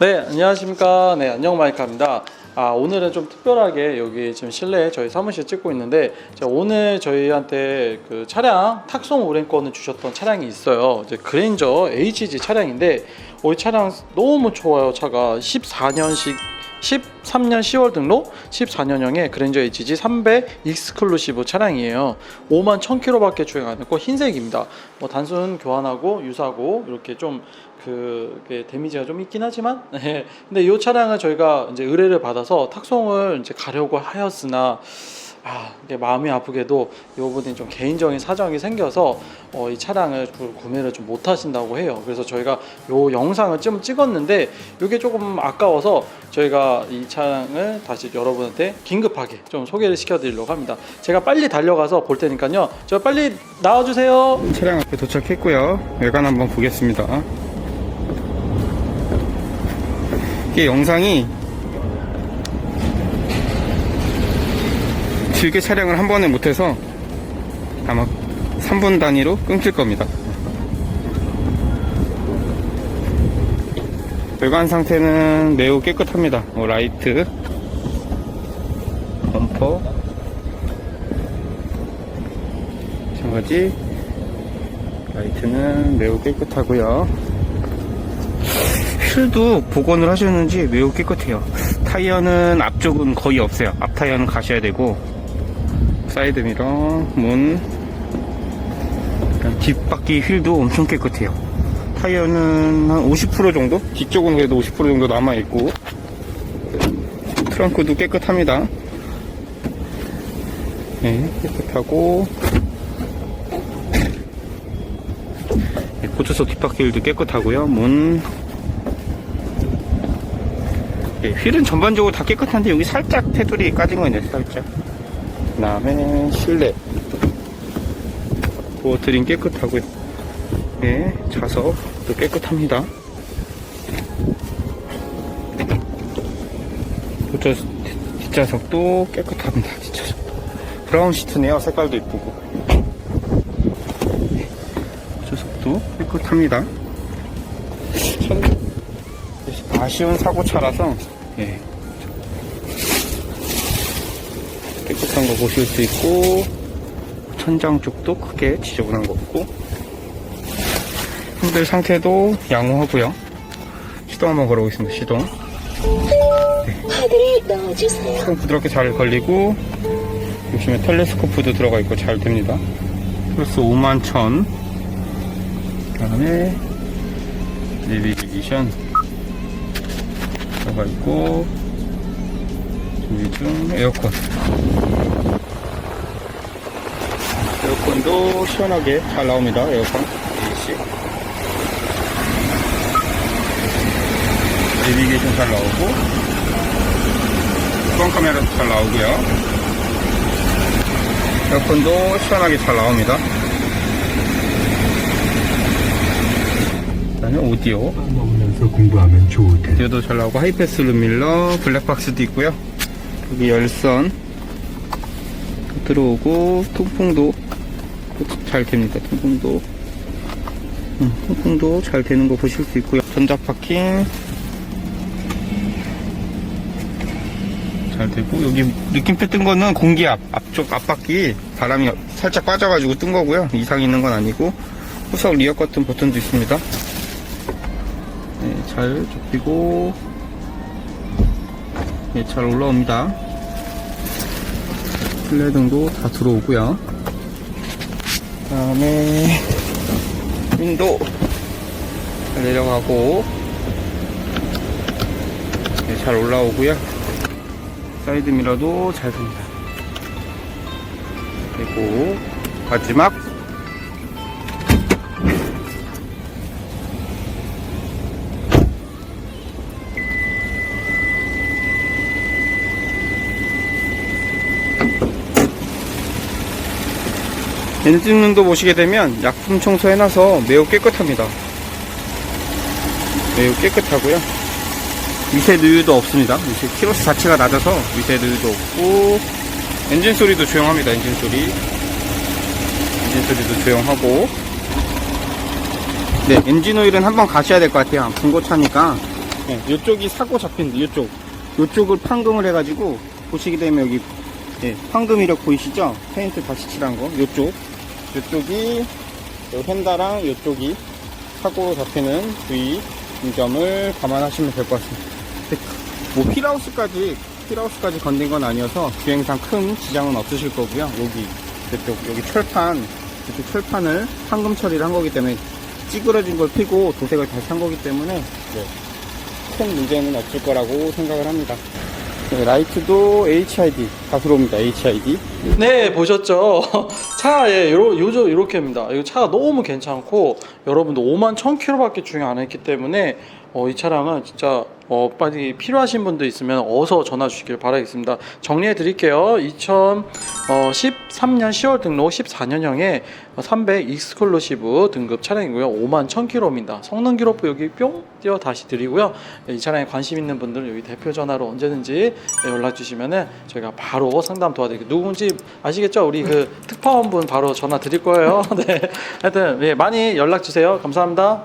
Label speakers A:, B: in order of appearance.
A: 네, 안녕하십니까. 네, 안녕 마이카입니다. 아, 오늘은 좀 특별하게 여기 지금 실내 저희 사무실 찍고 있는데 오늘 저희한테 그 차량 탁송 운행권을 주셨던 차량이 있어요. 이제 그랜저 HG 차량인데 어, 이 차량 너무 좋아요. 차가 14년식 13년 10월 등록 14년형의 그랜저 HG 300 익스클루시브 차량이에요. 5만 1000km밖에 주행 안 했고 흰색입니다. 뭐 단순 교환하고 유사고 이렇게 좀 그게 데미지가 좀 있긴 하지만 네. 근데 이 차량을 저희가 이제 의뢰를 받아서 탁송을 이제 가려고 하였으나 아, 이게 마음이 아프게도 이 부분이 좀 개인적인 사정이 생겨서 어, 이 차량을 구- 구매를 좀 못 하신다고 해요. 그래서 저희가 이 영상을 좀 찍었는데 이게 조금 아까워서 저희가 이 차량을 다시 여러분한테 긴급하게 좀 소개를 시켜드리려고 합니다. 제가 빨리 달려가서 볼 테니까요. 저 빨리 나와주세요.
B: 차량 앞에 도착했고요. 외관 한번 보겠습니다. 이게 영상이 길게 촬영을 한 번에 못해서 아마 3분 단위로 끊길 겁니다. 외관 상태는 매우 깨끗합니다. 뭐 라이트, 범퍼, 마찬가지 라이트는 매우 깨끗하고요. 휠도 복원을 하셨는지 매우 깨끗해요. 타이어는 앞쪽은 거의 없어요. 앞 타이어는 가셔야 되고 사이드 미러, 문, 뒷바퀴 휠도 엄청 깨끗해요. 타이어는 한 50% 정도? 뒤쪽은 그래도 50% 정도 남아있고 트렁크도 깨끗합니다. 네, 깨끗하고 네, 고추석 뒷바퀴도 깨끗하고요. 문. 예, 휠은 전반적으로 다 깨끗한데 여기 살짝 테두리 까진 거 있네요. 살짝. 그 다음에 실내. 도어 트림 깨끗하고요. 예, 좌석도 깨끗합니다. 뒷좌, 뒷좌석도 깨끗합니다. 뒷좌석. 브라운 시트네요. 색깔도 이쁘고. 조석도 깨끗합니다. 차는 아쉬운 사고차라서 예. 깨끗한 거 보실 수 있고 천장 쪽도 크게 지저분한 거 없고 핸들 상태도 양호하고요. 시동 한번 걸어보겠습니다. 시동.
C: 넣어주세요.
B: 참 부드럽게 잘 걸리고 보시면 텔레스코프도 들어가 있고 잘 됩니다. 플러스 5만 천. 그다음에 내비게이션 들어가 있고 중 에어컨. 에어컨도 시원하게 잘 나옵니다. 에어컨 AC. 내비게이션 잘 나오고 후방 카메라도 잘 나오고요. 에어컨도 시원하게 잘 나옵니다. 그다음에 오디오.
D: 먹으면서 공부하면 좋을 텐데.
B: 오디오도 잘 나오고 하이패스 룸밀러, 블랙박스도 있고요. 여기 열선 들어오고 통풍도 잘 됩니다. 통풍도 음, 통풍도 잘 되는 거 보실 수 있고요. 전자 파킹 잘 되고 여기 느낌표 뜬 거는 공기압 앞쪽 앞바퀴 바람이 살짝 빠져가지고 뜬 거고요. 이상 있는 건 아니고 후석 리어 커튼 버튼도 있습니다. 네, 잘 접히고 네, 잘 올라옵니다. 플레등도 다 들어오고요. 그 다음에 윈도 잘 내려가고 네, 잘 올라오고요. 사이드 미러도 잘 됩니다. 그리고 마지막 엔진룸도 보시게 되면 약품 청소해놔서 매우 깨끗합니다. 매우 깨끗하고요. 미세 누유도 없습니다. 미세 키로수 자체가 낮아서 미세 누유도 없고 엔진 소리도 조용합니다. 엔진 소리. 엔진 소리도 조용하고 네 엔진 오일은 한번 가셔야 될 것 같아요. 중고차니까 네, 이쪽이 사고 잡힌 이쪽. 이쪽을 판금을 해가지고 보시게 되면 여기 예, 판금 이력 보이시죠? 페인트 다시 칠한 거. 이쪽. 이쪽이 요 휀다랑 이쪽이 사고 잡히는 부위 이 점을 감안하시면 될 것 같습니다. 근데 뭐 휠하우스까지 휠하우스까지 건든 건 아니어서 주행상 큰 지장은 없으실 거고요. 여기 이쪽 여기 철판 이쪽 철판을 황금 처리를 한 거기 때문에 찌그러진 걸 피고 도색을 다시 한 거기 때문에 네, 큰 문제는 없을 거라고 생각을 합니다. 네, 라이트도 HID 가스로입니다. HID.
A: 네 보셨죠 차에 요, 요저 이렇게입니다 이 차가 너무 괜찮고 여러분도 5만 1000km밖에 주행 안 했기 때문에 어, 이 차량은 진짜 어, 빨리 필요하신 분도 있으면 어서 전화 주시길 바라겠습니다 정리해 드릴게요 2013년 10월 등록 14년형의 300 익스클루시브 등급 차량이고요 5만 1000km입니다 성능 기록부 여기 뿅 띄어 다시 드리고요 네, 이 차량에 관심 있는 분들은 여기 대표 전화로 언제든지 네, 연락 주시면은 저희가 바로 상담 도와드릴게요 누군지 아시겠죠? 우리 그 특파원분 바로 전화 드릴 거예요. 네. 하여튼 예, 많이 연락 주세요. 감사합니다.